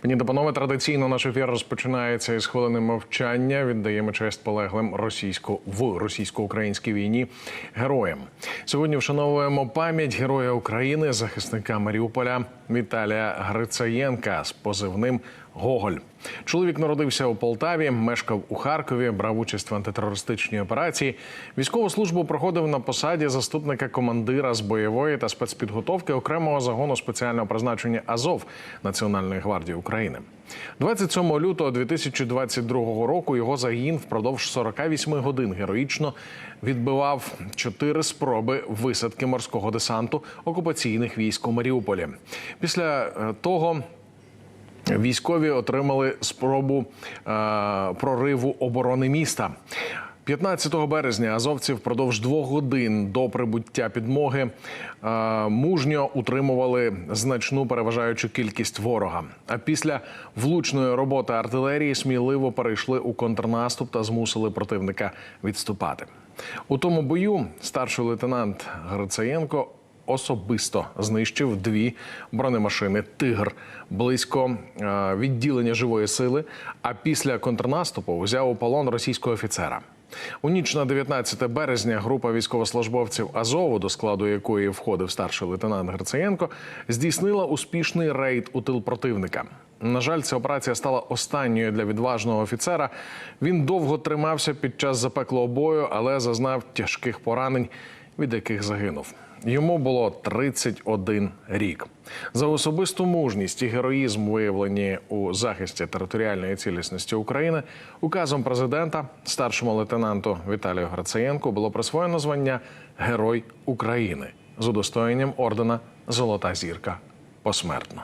Пані та панове, традиційно наш ефір розпочинається із хвилини мовчання. Віддаємо честь полеглим російсько в російсько-українській війні героям. Сьогодні вшановуємо пам'ять героя України, захисника Маріуполя Віталія Грицаєнка з позивним Гоголь. Чоловік народився у Полтаві, мешкав у Харкові, брав участь в антитерористичній операції. Військову службу проходив на посаді заступника командира з бойової та спецпідготовки окремого загону спеціального призначення Азов Національної гвардії України. 27 лютого 2022 року його загін впродовж 48 годин героїчно відбивав чотири спроби висадки морського десанту окупаційних військ у Маріуполі. Після е, того Військові отримали спробу е, прориву оборони міста. 15 березня азовці впродовж двох годин до прибуття підмоги е, мужньо утримували значну переважаючу кількість ворога. А після влучної роботи артилерії сміливо перейшли у контрнаступ та змусили противника відступати. У тому бою старший лейтенант Грицаєнко особисто знищив дві бронемашини Тигр близько е, відділення живої сили. А після контрнаступу взяв у полон російського офіцера. У ніч на 19 березня група військовослужбовців Азову, до складу якої входив старший лейтенант Грицаєнко, здійснила успішний рейд у тил противника. На жаль, ця операція стала останньою для відважного офіцера. Він довго тримався під час запеклого бою, але зазнав тяжких поранень, від яких загинув. Йому було 31 рік. За особисту мужність і героїзм, виявлені у захисті територіальної цілісності України, указом президента старшому лейтенанту Віталію Грацаєнку було присвоєно звання Герой України з удостоєнням ордена Золота зірка посмертно.